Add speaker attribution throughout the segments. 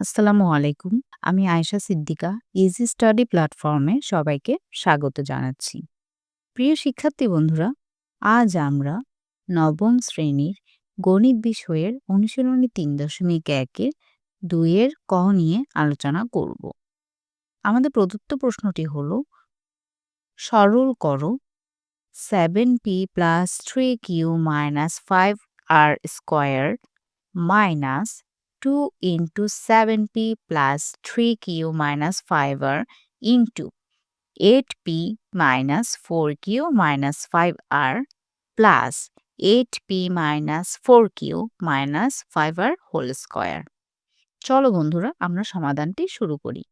Speaker 1: আসসালামু আলাইকুম। আমি আয়েশা সিদ্দিকা ইজি স্টাডি প্ল্যাটফর্মে সবাইকে স্বাগত জানাচ্ছি। প্রিয় শিক্ষার্থী বন্ধুরা, আজ আমরা নবম শ্রেণির গণিত বিষয়ের অনুশীলনী তিন দশমিক একের দুইয়ের ক নিয়ে আলোচনা করব। আমাদের প্রদত্ত প্রশ্নটি হল সরল করো seven P plus three Q minus five R square minus 2 into 7p plus 3q minus 5r into 8p minus 4q minus 5r plus 8p minus 4q minus 5r whole square চলো বন্ধুরা, আমরা সমাধানটি শুরু করি।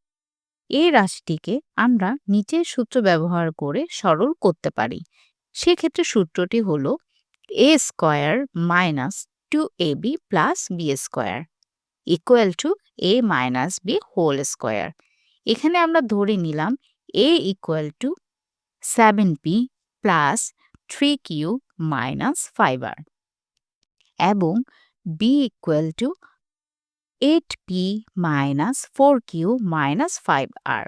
Speaker 1: এই রাশিটিকে আমরা নিচের সূত্র ব্যবহার করে সরল করতে পারি। সেক্ষেত্রে সূত্রটি হলো A square minus two A B plus B square equal to A minus B whole square এখানে আমরা ধরে নিলাম A equal to seven P plus three Q minus five R এবং B equal to eight P minus four Q minus five R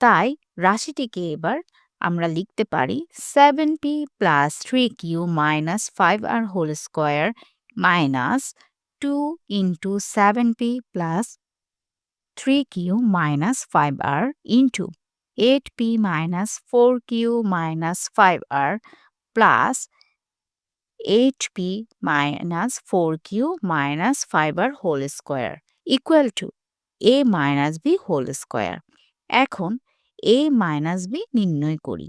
Speaker 1: তাই রাশিটিকে এবার আমরা লিখতে পারি seven P plus three Q minus five R whole square minus 2 into 7p plus 3q minus 5r into 8p minus 4q minus 5r plus 8p minus 4q minus 5r whole square equal to a minus b whole square এখন a minus b নির্ণয় করি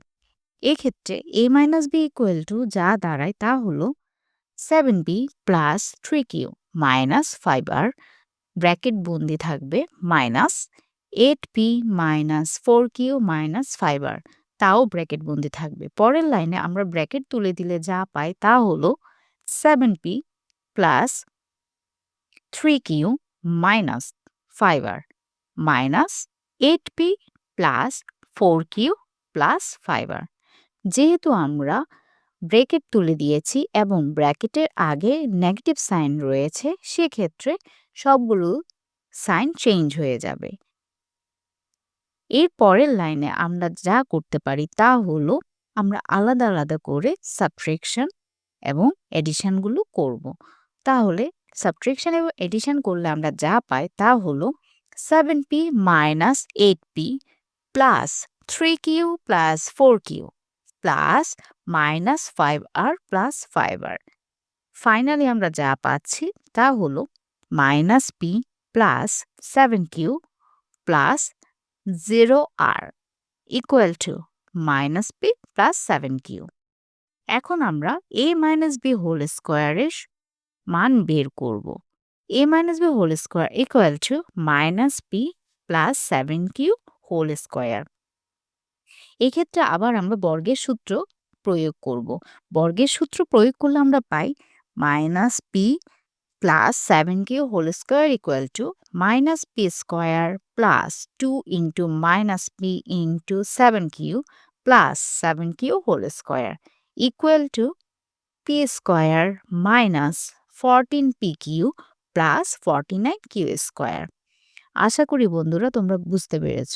Speaker 1: এক্ষেত্রে a minus b equal to যা দাঁড়ায় তা হলো 7b plus 3q minus five R bracket বন্দি থাকবে minus eight P minus four Q minus five R তাও ব্র্যাকেট বন্দি থাকবে। পরের লাইনে আমরা ব্র্যাকেট তুলে দিলে যা পাই তা হলো seven P plus three Q minus five R minus eight P plus four Q plus five R যেহেতু আমরা ব্রেকেট তুলে দিয়েছি এবং ব্র্যাকেটের আগে নেগেটিভ সাইন রয়েছে, সেক্ষেত্রে সবগুলো সাইন চেঞ্জ হয়ে যাবে এর পরের লাইনে আমরা যা করতে পারি তা হলো আমরা আলাদা আলাদা করে সাবট্রেকশন এবং এডিশনগুলো করব। তাহলে সাবট্রেকশন এবং এডিশন করলে আমরা যা পাই তা হলো seven P minus eight P plus three Q plus four Q plus minus five R plus five R finally আমরা যা পাচ্ছি তা হলো minus P plus seven Q plus zero R equal to minus P plus seven Q এখন আমরা a minus B whole স্কোয়ারের মান বের করব। A minus B whole square equal to minus P plus seven Q whole square এক্ষেত্রে আবার আমরা বর্গের সূত্র প্রয়োগ করব। বর্গের সূত্র প্রয়োগ করলে আমরা পাই minus P plus seven Q whole square equal to minus P square plus two into minus P into seven Q plus seven Q whole square equal to P square minus fourteen P Q plus forty nine Q square আশা করি বন্ধুরা তোমরা বুঝতে পেরেছ।